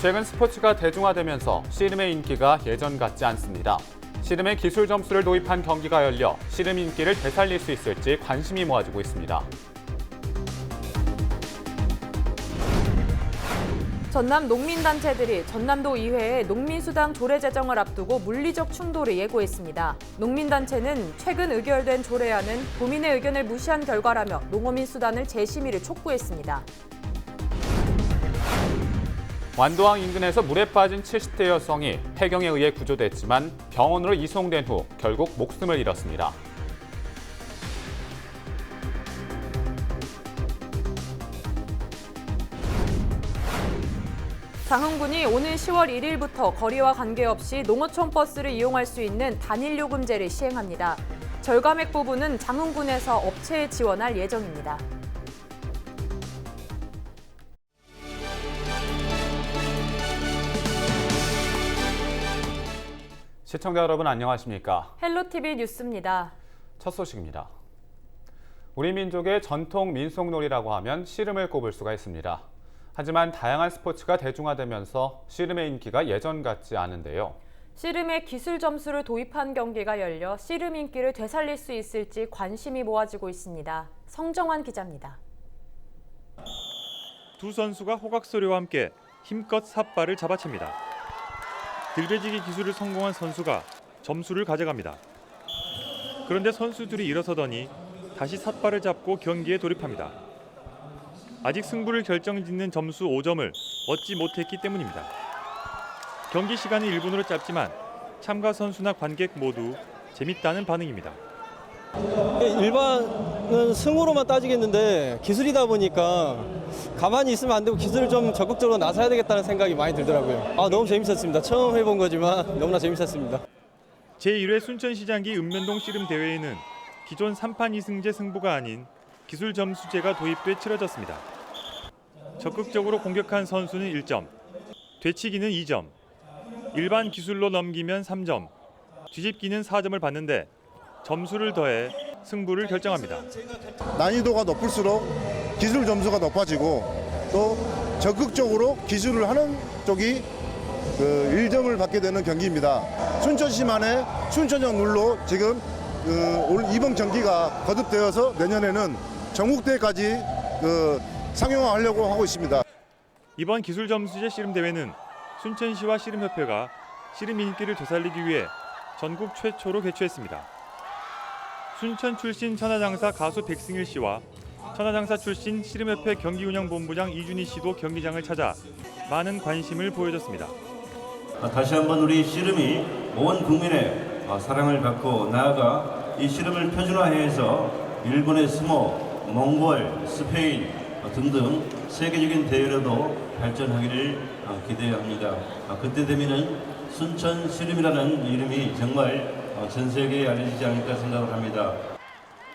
최근 스포츠가 대중화되면서 씨름의 인기가 예전 같지 않습니다. 씨름의 기술 점수를 도입한 경기가 열려 씨름 인기를 되살릴 수 있을지 관심이 모아지고 있습니다. 전남 농민단체들이 전남도 의회에 농민수당 조례 제정을 앞두고 물리적 충돌을 예고했습니다. 농민단체는 최근 의결된 조례안은 도민의 의견을 무시한 결과라며 농어민 수단을 재심의를 촉구했습니다. 완도항 인근에서 물에 빠진 70대 여성이 폐경에 의해 구조됐지만 병원으로 이송된 후 결국 목숨을 잃었습니다. 장흥군이 오는 10월 1일부터 거리와 관계없이 농어촌 버스를 이용할 수 있는 단일 요금제를 시행합니다. 절감액 부분은 장흥군에서 업체에 지원할 예정입니다. 시청자 여러분 안녕하십니까? 헬로티비 뉴스입니다. 첫 소식입니다. 우리 민족의 전통 민속놀이라고 하면 씨름을 꼽을 수가 있습니다. 하지만 다양한 스포츠가 대중화되면서 씨름의 인기가 예전 같지 않은데요. 씨름의 기술 점수를 도입한 경기가 열려 씨름 인기를 되살릴 수 있을지 관심이 모아지고 있습니다. 성정환 기자입니다. 두 선수가 호각 소리와 함께 힘껏 삿발을 잡아챕니다. 들배지기 기술을 성공한 선수가 점수를 가져갑니다. 그런데 선수들이 일어서더니 다시 삿발을 잡고 경기에 돌입합니다. 아직 승부를 결정짓는 점수 5점을 얻지 못했기 때문입니다. 경기 시간은 1분으로 짧지만 참가 선수나 관객 모두 재밌다는 반응입니다. 일반 은 승으로만 따지겠는데 기술이다 보니까 가만히 있으면 안 되고 기술을 좀 적극적으로 나서야 되겠다는 생각이 많이 들더라고요. 아 너무 재밌었습니다. 처음 해본 거지만 너무나 재밌었습니다. 제1회 순천시장기 읍면동 씨름 대회에는 기존 3판 2승제 승부가 아닌 기술 점수제가 도입돼 치러졌습니다. 적극적으로 공격한 선수는 1점, 되치기는 2점, 일반 기술로 넘기면 3점, 뒤집기는 4점을 받는데 점수를 더해 승부를 결정합니다. 난이도가 높을수록 기술 점수가 높아지고 또 적극적으로 기술을 하는 쪽이 그 1점을 받게 되는 경기입니다. 순천시만의 순천역 룰로 지금 그올 이번 경기가 거듭되어서 내년에는 전국대회까지 그 상용화하려고 하고 있습니다. 이번 기술 점수제 씨름 대회는 순천시와 씨름협회가 씨름 인기를 되살리기 위해 전국 최초로 개최했습니다. 순천 출신 천하장사 가수 백승일 씨와 천하장사 출신 씨름협회 경기운영본부장 이준희 씨도 경기장을 찾아 많은 관심을 보여줬습니다. 아, 다시 한번 우리 씨름이 온 국민의 아, 사랑을 받고 나아가 이 씨름을 표준화해서 일본의 스모, 몽골, 스페인 아, 등등 세계적인 대회로도 발전하기를 아, 기대합니다. 아, 그때 되면은 순천 씨름이라는 이름이 정말 아, 전 세계에 알려지지 않을까 생각을 합니다.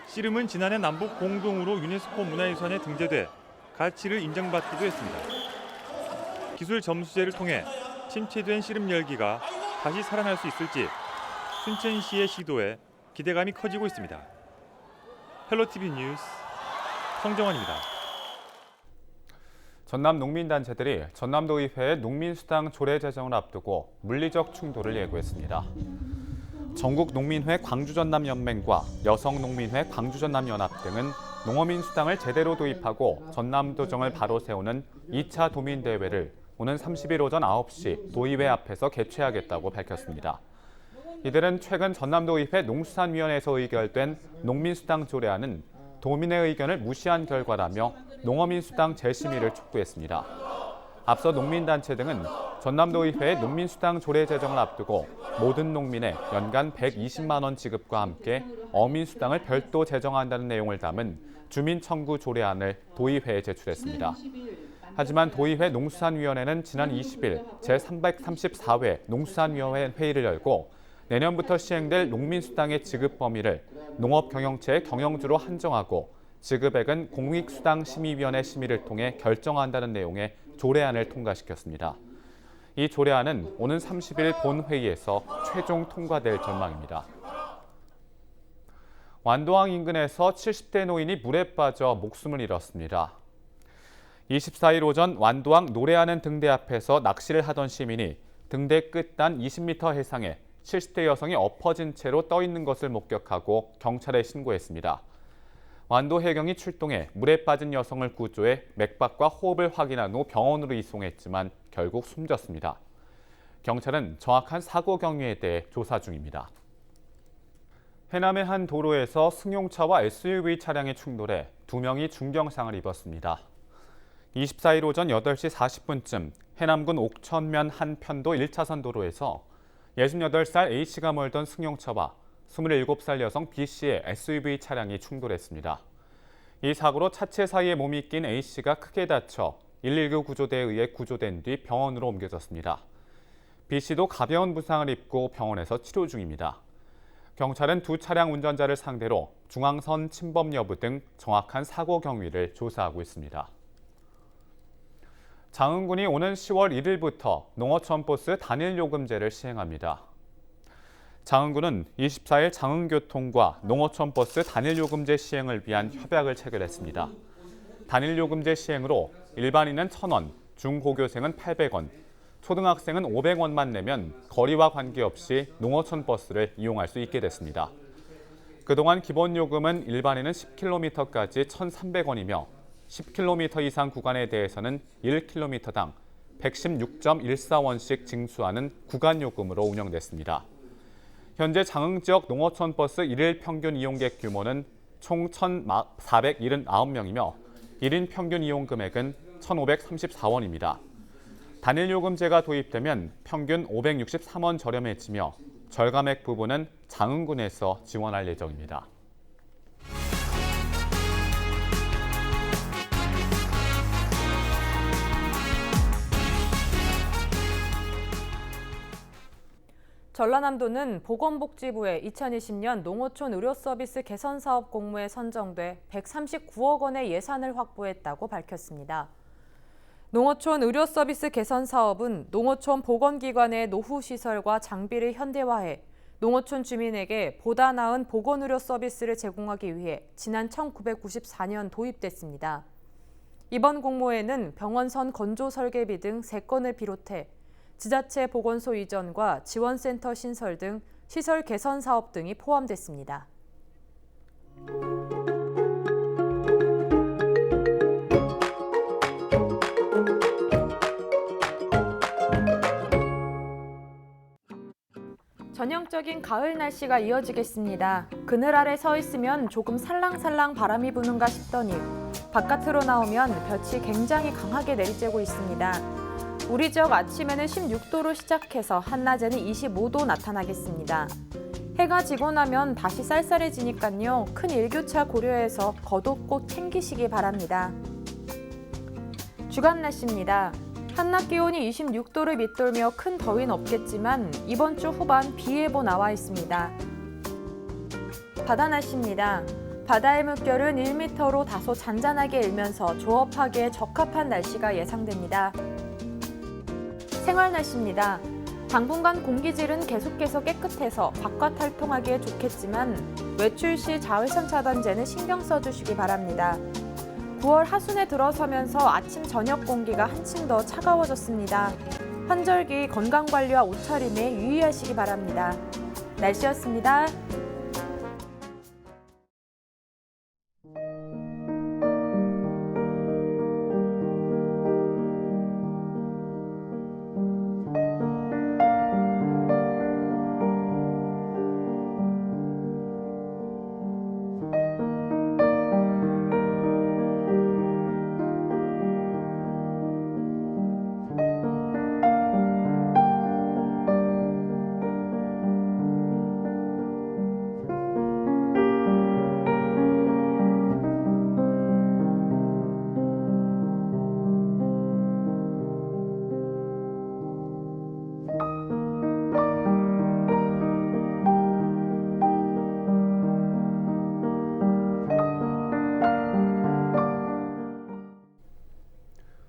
씨름은 지난해 남북 공동으로 유네스코 문화유산에 등재돼 가치를 인정받기도 했습니다. 기술 점수제를 통해 침체된 씨름 열기가 다시 살아날 수 있을지 순천시의 시도에 기대감이 커지고 있습니다. 헬로티비 뉴스 성정원입니다. 전남 농민단체들이 전남도의회에 농민수당 조례 제정을 앞두고 물리적 충돌을 예고했습니다. 전국 농민회 광주전남연맹과 여성농민회 광주전남연합 등은 농어민 수당을 제대로 도입하고 전남도정을 바로 세우는 2차 도민대회를 오는 30일 오전 9시 도의회 앞에서 개최하겠다고 밝혔습니다. 이들은 최근 전남도의회 농수산위원회에서 의결된 농민수당 조례안은 도민의 의견을 무시한 결과라며 농어민 수당 재심의를 촉구했습니다. 앞서 농민단체 등은 전남도의회의 농민수당 조례 제정을 앞두고 모든 농민의 연간 120만 원 지급과 함께 어민수당을 별도 제정한다는 내용을 담은 주민청구 조례안을 도의회에 제출했습니다. 하지만 도의회 농수산위원회는 지난 20일 제334회 농수산위원회 회의를 열고 내년부터 시행될 농민수당의 지급 범위를 농업경영체의 경영주로 한정하고 지급액은 공익수당 심의위원회 심의를 통해 결정한다는 내용의 조례안을 통과시켰습니다. 이 조례안은 오는 30일 본회의에서 최종 통과될 전망입니다. 완도항 인근에서 70대 노인이 물에 빠져 목숨을 잃었습니다. 24일 오전 완도항 노래하는 등대 앞에서 낚시를 하던 시민이 등대 끝단 20m 해상에 70대 여성이 엎어진 채로 떠 있는 것을 목격하고 경찰에 신고했습니다. 완도 해경이 출동해 물에 빠진 여성을 구조해 맥박과 호흡을 확인한 후 병원으로 이송했지만 결국 숨졌습니다. 경찰은 정확한 사고 경위에 대해 조사 중입니다. 해남의 한 도로에서 승용차와 SUV 차량이 충돌해 두 명이 중경상을 입었습니다. 24일 오전 8시 40분쯤 해남군 옥천면 한편도 1차선 도로에서 68살 A씨가 몰던 승용차와 27살 여성 B씨의 SUV 차량이 충돌했습니다. 이 사고로 차체 사이에 몸이 낀 A씨가 크게 다쳐 119 구조대에 의해 구조된 뒤 병원으로 옮겨졌습니다. B씨도 가벼운 부상을 입고 병원에서 치료 중입니다. 경찰은 두 차량 운전자를 상대로 중앙선 침범 여부 등 정확한 사고 경위를 조사하고 있습니다. 장흥군이 오는 10월 1일부터 농어촌 버스 단일 요금제를 시행합니다. 장흥군은 24일 장흥교통과 농어촌 버스 단일 요금제 시행을 위한 협약을 체결했습니다. 단일 요금제 시행으로 일반인은 1,000원, 중고교생은 800원, 초등학생은 500원만 내면 거리와 관계없이 농어촌 버스를 이용할 수 있게 됐습니다. 그동안 기본 요금은 일반인은 10km까지 1,300원이며 10km 이상 구간에 대해서는 1km당 116.14원씩 징수하는 구간 요금으로 운영됐습니다. 현재 장흥 지역 농어촌 버스 일일 평균 이용객 규모는 총 1,479명이며 1인 평균 이용 금액은 1,534원입니다. 단일 요금제가 도입되면 평균 563원 저렴해지며 절감액 부분은 장흥군에서 지원할 예정입니다. 전라남도는 보건복지부의 2020년 농어촌 의료 서비스 개선 사업 공모에 선정돼 139억 원의 예산을 확보했다고 밝혔습니다. 농어촌 의료 서비스 개선 사업은 농어촌 보건기관의 노후 시설과 장비를 현대화해 농어촌 주민에게 보다 나은 보건 의료 서비스를 제공하기 위해 지난 1994년 도입됐습니다. 이번 공모에는 병원선 건조 설계비 등 3건을 비롯해 지자체 보건소 이전과 지원센터 신설 등 시설 개선 사업 등이 포함됐습니다. 전형적인 가을 날씨가 이어지겠습니다. 그늘 아래 서 있으면 조금 살랑살랑 바람이 부는가 싶더니 바깥으로 나오면 볕이 굉장히 강하게 내리쬐고 있습니다. 우리 지역 아침에는 16도로 시작해서 한낮에는 25도 나타나겠습니다. 해가 지고 나면 다시 쌀쌀해지니까요. 큰 일교차 고려해서 겉옷 꼭 챙기시기 바랍니다. 주간 날씨입니다. 한낮 기온이 26도를 밑돌며 큰 더위는 없겠지만 이번 주 후반 비 예보 나와 있습니다. 바다 날씨입니다. 바다의 물결은 1m로 다소 잔잔하게 일면서 조업하기에 적합한 날씨가 예상됩니다. 생활 날씨입니다. 당분간 공기질은 계속해서 깨끗해서 바깥 활동하기에 좋겠지만 외출 시 자외선 차단제는 신경 써주시기 바랍니다. 9월 하순에 들어서면서 아침 저녁 공기가 한층 더 차가워졌습니다. 환절기 건강 관리와 옷차림에 유의하시기 바랍니다. 날씨였습니다.